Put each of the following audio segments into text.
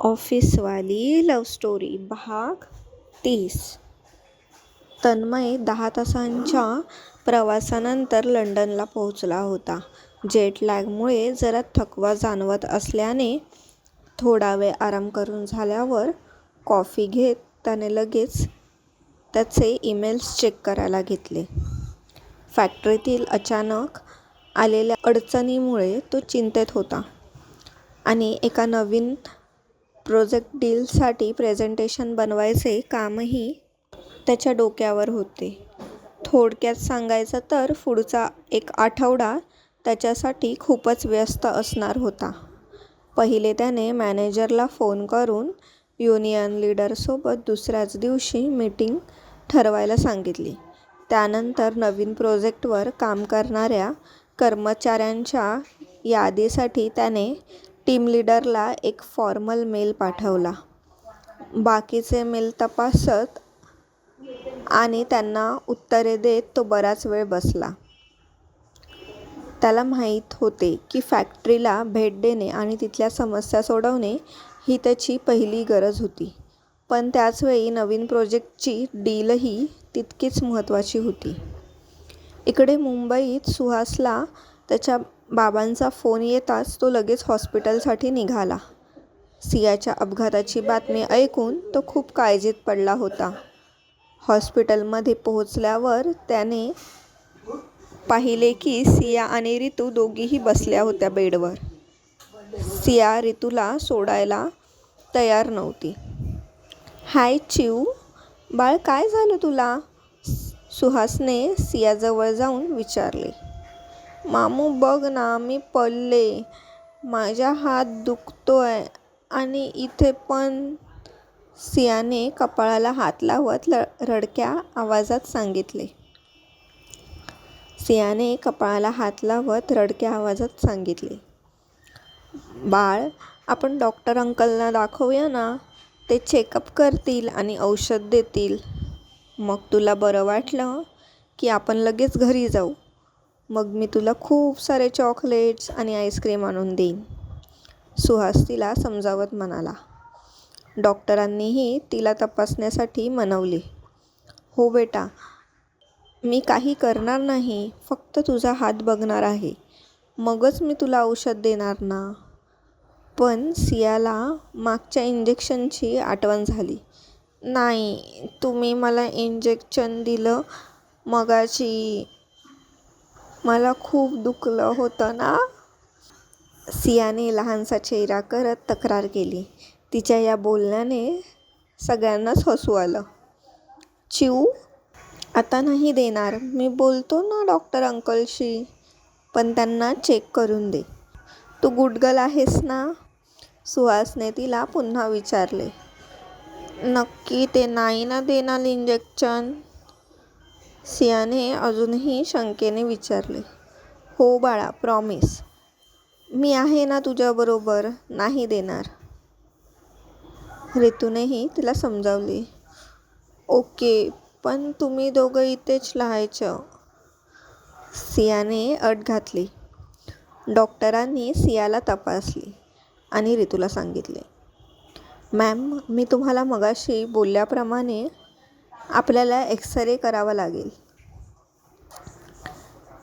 ऑफिसवाली love story भाग तीस तन्मय दहा तासांच्या प्रवासानंतर लंडनला पोहोचला होता. जेट लॅगमुळे जरा थकवा जाणवत असल्याने थोडा वेळ आराम करून झाल्यावर कॉफी घेत त्याने लगेच त्याचे ईमेल्स चेक करायला घेतले. फॅक्टरीतील अचानक आलेल्या अडचणीमुळे तो चिंतेत होता आणि एका नवीन प्रोजेक्ट डीलसाठी प्रेझेंटेशन बनवायचे कामही त्याच्या डोक्यावर होते. थोडक्यात सांगायचं तर पुढचा एक आठवडा त्याच्यासाठी खूपच व्यस्त असणार होता. पहिले त्याने मॅनेजरला फोन करून युनियन लीडरसोबत दुसऱ्याच दिवशी मीटिंग ठरवायला सांगितली. त्यानंतर नवीन प्रोजेक्टवर काम करणाऱ्या कर्मचाऱ्यांच्या यादीसाठी त्याने टीम लीडरला एक फॉर्मल मेल पाठवला. बाकीचे मेल तपासत आणि त्यांना उत्तरे देत तो बराच वेळ बसला. त्याला माहीत होते की फॅक्टरीला भेट देणे आणि तिथल्या समस्या सोडवणे ही त्याची पहिली गरज होती. पण त्याचवेळी नवीन प्रोजेक्टची डीलही तितकीच महत्त्वाची होती. इकडे मुंबईत सुहासला त्याच्या बाबांचा फोन येताच तो लगेच हॉस्पिटलसाठी निघाला. सियाच्या अपघाताची बातमी ऐकून तो खूप काळजीत पडला होता. हॉस्पिटलमध्ये पोहोचल्यावर त्याने पाहिले की सिया आणि रितू दोघीही बसल्या होत्या बेडवर. सिया रितूला सोडायला तयार नव्हती. हाय चिऊ, बाळ काय झालं तुला? सुहासने सियाजवळ जाऊन विचारले. मामू बघ ना मी पडले. माझा हात दुखतोय आणि इथे पण. सियाने कपाळाला हात लावत रडक्या आवाजात सांगितले. सियाने कपाळाला हात लावत रडक्या आवाजात सांगितले. बाळ आपण डॉक्टर अंकलना दाखवूया ना. ते चेकअप करतील आणि औषध देतील. मग तुला बरं वाटलं की आपण लगेच घरी जाऊ. मग मी तुला खूप सारे चॉकलेट्स आणि आईस्क्रीम आणून देईन, सुहास तिला समजावत म्हणाला. डॉक्टरांनीही तिला तपासण्यासाठी मनवले. हो बेटा, मी काही करणार नाही. फक्त तुझा हात बघणार आहे. मगच मी तुला औषध देणार ना. पण सियाला मागच्या इंजेक्शनची आठवण झाली. नाही, तुम्ही मला इंजेक्शन दिलं मगाची. मला खूप दुखलं होतं ना. सियाने लहानसा चेहरा करत तक्रार केली. तिच्या या बोलण्याने सगळ्यांनाच हसू आलं. चिऊ, आता नाही देणार. मी बोलतो ना डॉक्टर अंकलशी. पण त्यांना चेक करून दे. तू गुडगल आहेस ना. सुहासने तिला पुन्हा विचारले. नक्की ते नाही ना देणार इंजेक्शन. सियाने अजूनही शंकेने विचारले. हो बाळा प्रॉमिस. मी आहे ना तुझ्याबरोबर. नाही देणार. रितूनेही तिला समजावले. ओके, पण तुम्ही दोघं इथेच राहायचं. सियाने अट घातली. डॉक्टरांनी सियाला तपासले आणि रितूला सांगितले. मॅम, मी तुम्हाला मगाशी बोलल्याप्रमाणे आपल्याला एक्सरे करावा लागेल.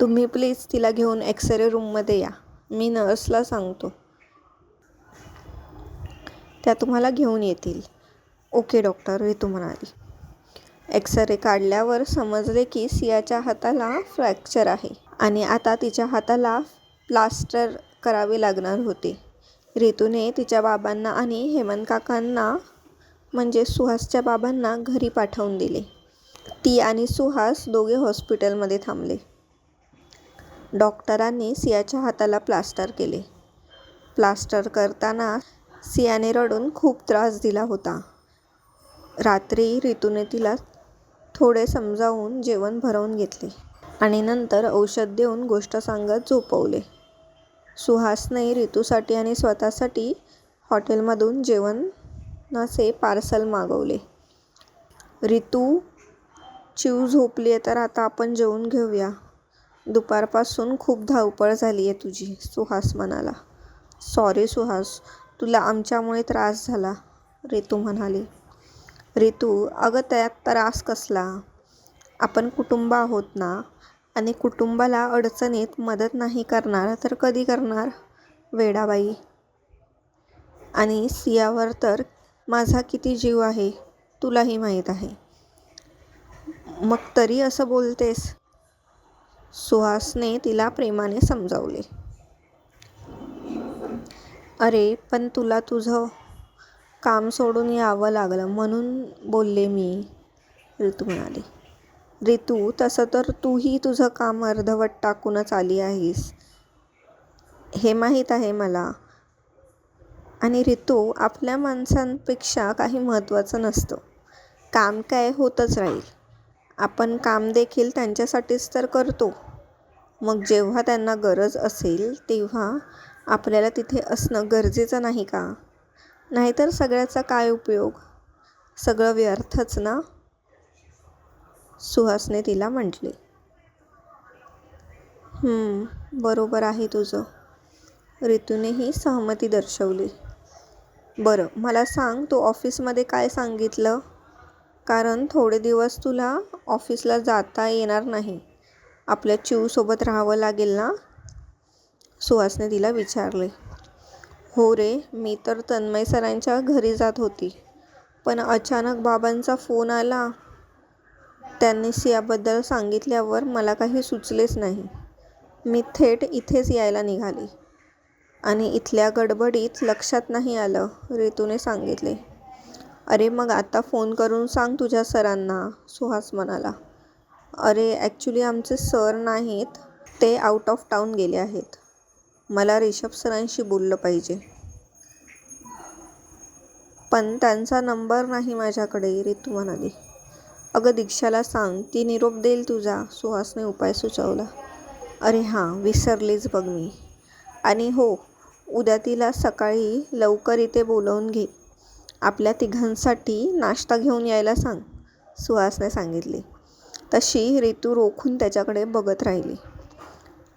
तुम्ही प्लीज तिला घेऊन एक्सरे रूममध्ये या. मी नर्सला सांगतो. त्या तुम्हाला घेऊन येतील. ओके डॉक्टर, रितू म्हणाली. एक्सरे काढल्यावर समजले की सियाच्या हाताला फ्रॅक्चर आहे आणि आता तिच्या हाताला प्लास्टर करावे लागणार होते. रितूने तिच्या बाबांना आणि हेमंतकाकांना म्हणजे सुहासच्या बाबांना घरी पाठवून दिले. ती आणि सुहास दोघे हॉस्पिटलमध्ये थांबले. डॉक्टरांनी सियाच्या हाताला प्लास्टर केले. प्लास्टर करताना सियाने रडून खूप त्रास दिला होता. रात्री रितूने तिला थोडे समजावून जेवण भरवून घेतले आणि नंतर औषध देऊन गोष्ट सांगत झोपवले. सुहासने रितूसाठी आणि स्वतःसाठी हॉटेलमधून जेवण जेवणाचे पार्सल मागवले. रितू, झोपली आहे तर आता आपण जेवून घेऊया. दुपारपासून खूप धावपळ झाली आहे तुझी, सुहास म्हणाला. सॉरी सुहास, तुला आमच्यामुळे त्रास झाला रितू म्हणाली रितू अगं त्यात त्रास कसला आपण कुटुंब आहोत ना आणि कुटुंबाला अडचणीत मदत नाही करणार तर कधी करणार वेडाबाई आणि सियावर तर माझा किती जीव आहे तुलाही माहीत आहे. मग तरी असं बोलतेस? सुहासने तिला प्रेमाने समजावले. अरे पण तुला तुझं काम सोडून यावं लागलं म्हणून बोलले मी ऋतू म्हणाली. ऋतू तसं तर तूही तुझं काम अर्धवट टाकूनच आली आहेस. हे माहीत आहे मला. आणि ऋतू आपल्या माणसांपेक्षा काही महत्त्वाचं नसतं. काम काय होतच राहील. आपण काम देखील त्यांच्यासाठीच तर करतो. मग जेव्हा त्यांना गरज असेल तेव्हा आपल्याला तिथे असणं गरजेचं नाही का? नाहीतर सगळ्याचा काय उपयोग? सगळं व्यर्थच ना? सुहासने तिला म्हटले. बरोबर आहे तुझं. ऋतूनेही सहमती दर्शवली. बरं मला सांग तू ऑफिसमध्ये काय सांगितलं? कारण थोडे दिवस तुला ऑफिसला जाता येणार नाही. आपल्या चिवसोबत राहावं लागेल ना? सुहासने तिला विचारले. हो रे मी तर तन्मय सरांच्या घरी जात होती. पण अचानक बाबांचा फोन आला. त्यांनी सियाबद्दल सांगितल्यावर मला काही सुचलेच नाही. मी थेट इथेच यायला निघाली. आणि इथल्या गडबडीत लक्षात नाही आलं रितूने सांगितले. अरे मग आता फोन करून सांग तुझ्या सरांना सुहास म्हणाला. अरे ॲक्च्युली आमचे सर नाहीत ते आउट ऑफ टाऊन गेले आहेत. मला रिषभ सरांशी बोललं पाहिजे. पण त्यांचा नंबर नाही माझ्याकडे रितू म्हणाली. अगं दीक्षाला सांग ती निरोप देईल तुझा सुहासने उपाय सुचवला. अरे हां विसरलीच बघ मी. आणि हो उद्या तिला सकाळी लवकर इथे बोलवून घे. आपल्या तिघांसाठी नाश्ता घेऊन यायला सांग सुहासने सांगितले. तशी रितू रोखून त्याच्याकडे बघत राहिली.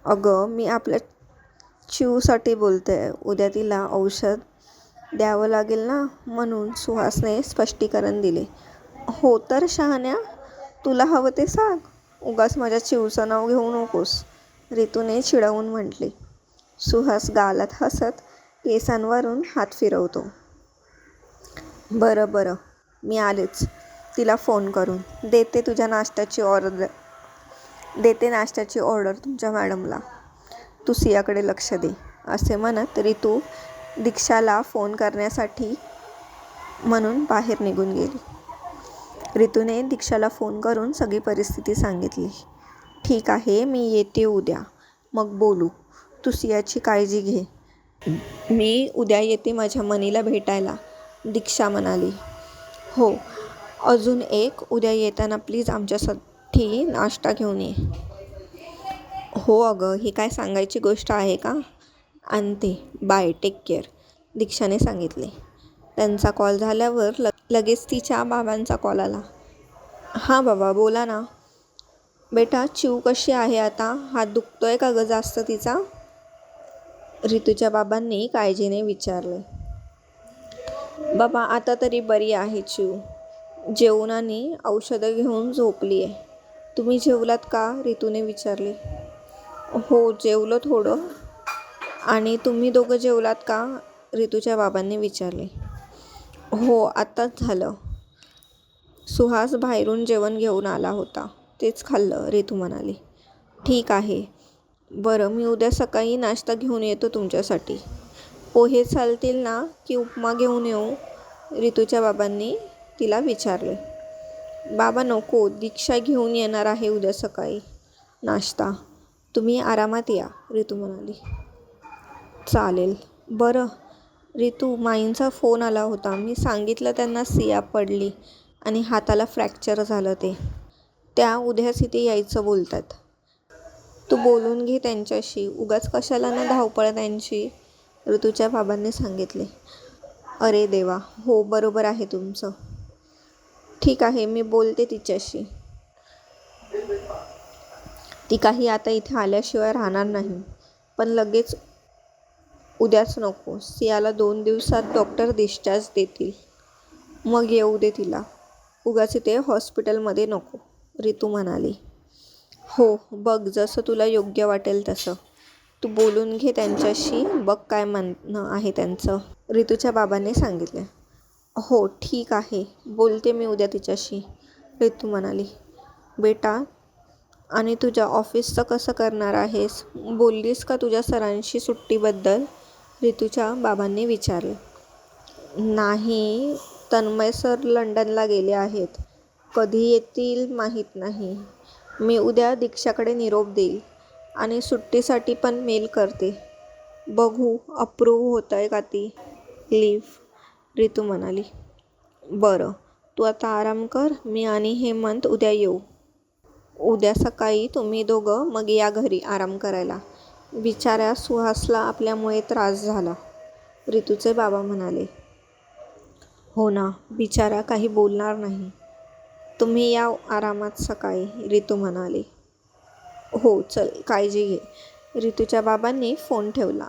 अगं मी आपल्या चिवसाठी बोलते उद्या तिला औषध द्यावं लागेल ना? म्हणून सुहासने स्पष्टीकरण दिले. हो तर शहाण्या तुला हवं ते सांग. उगाच माझ्या चिवचं नाव घेऊ नकोस रितूने चिडवून म्हटले. सुहास गालात हसत केसांवरून हात फिरवतो. बरं बरं मी आलेच. तिला फोन करून देते तुझ्या नाश्त्याची ऑर्डर देते नाश्त्याची ऑर्डर तुमच्या मॅडमला. तू सियाकडे लक्ष दे असे म्हणत ऋतू दीक्षाला फोन करण्यासाठी म्हणून बाहेर निघून गेली. ऋतूने दीक्षाला फोन करून सगळी परिस्थिती सांगितली. ठीक आहे मी येते उद्या. मग बोलू. तू सियाची काळजी घे. मी उद्या येते माझ्या मनीला भेटायला दीक्षा म्हणाली. हो अजून एक उद्या येताना प्लीज आमच्यासाठी नाश्ता घेऊन ये. हो अगं ही काय सांगायची गोष्ट आहे का? आणते. बाय टेक केअर दीक्षाने सांगितले. त्यांचा कॉल झाल्यावर ल लगेच तिच्या बाबांचा कॉल आला. हां बाबा बोला ना. बेटा चिव कशी आहे आता? हात आहे का गं जास्त तिचा? ऋतूच्या बाबांनी काळजीने विचारले. बाबा आता तरी बरी आहे चिव जेवून आणि औषधं घेऊन झोपली आहे तुम्ही जेवलात का? ऋतूने विचारले. हो जेवलो थोडं. आणि तुम्ही दोघं जेवलात का? ऋतूच्या बाबांनी विचारले. हो आत्ताच झालं. सुहास बाहेरून जेवण घेऊन आला होता. तेच खाल्लं रितू म्हणाली. ठीक आहे. बरं मी उद्या सकाळी नाश्ता घेऊन येतो तुमच्यासाठी. पोहे चालतील ना की उपमा घेऊन येऊ? रितूच्या बाबांनी तिला विचारले. बाबा नको दीक्षा घेऊन येणार आहे उद्या सकाळी. नाश्ता. तुम्ही आरामात या रितू म्हणाली. चालेल. बरं. रितू माईंचा फोन आला होता. मी सांगितलं त्यांना सिया पडली आणि हाताला फ्रॅक्चर झालं ते. त्या उद्याच इथे यायचं बोलतात. तू बोलून घे त्यांच्याशी. उगाच कशाला ना धावपळ त्यांची? ऋतूच्या बाबांनी सांगितले. अरे देवा हो बरोबर आहे तुमचं. ठीक आहे मी बोलते तिच्याशी. ती काही आता इथे आल्याशिवाय राहणार नाही. पण लगेच उद्याच नको. सियाला दोन दिवसात डॉक्टर डिस्चार्ज देतील. मग येऊ दे तिला. उगाच इथे हॉस्पिटलमध्ये नको रितू म्हणाली. हो बघ जसं तुला योग्य वाटेल तसं. तू बोलून घे त्यांच्याशी बघ काय म्हणणं आहे त्यांचं. रितूच्या बाबांनी सांगितले. हो ठीक आहे. बोलते मी उद्या तिच्याशी. रितू म्हणाली. बेटा आणि तुझ्या ऑफिसचं कसं करणार आहेस? बोललीस का तुझ्या सरांशी सुट्टीबद्दल? रितूच्या बाबांनी विचारले. नाही तन्मय सर लंडनला गेले आहेत. कधी येतील माहीत नाही. मी उद्या दीक्षाकडे निरोप देईल आणि सुट्टीसाठी पण मेल करते. बघू अप्रूव्ह होत आहे का ती? लीव रितू म्हणाली. बरं तू आता आराम कर मी आणि हेमंत उद्या येऊ. उद्या सकाळी तुम्ही दोघं मग या घरी आराम करायला. बिचाऱ्या सुहासला आपल्यामुळे त्रास झाला. रितूचे बाबा म्हणाले. हो ना बिचारा काही बोलणार नाही. तुम्ही या आरामात सकाळी रितू म्हणाली. हो चल काळजी घे. रितूच्या बाबांनी फोन ठेवला.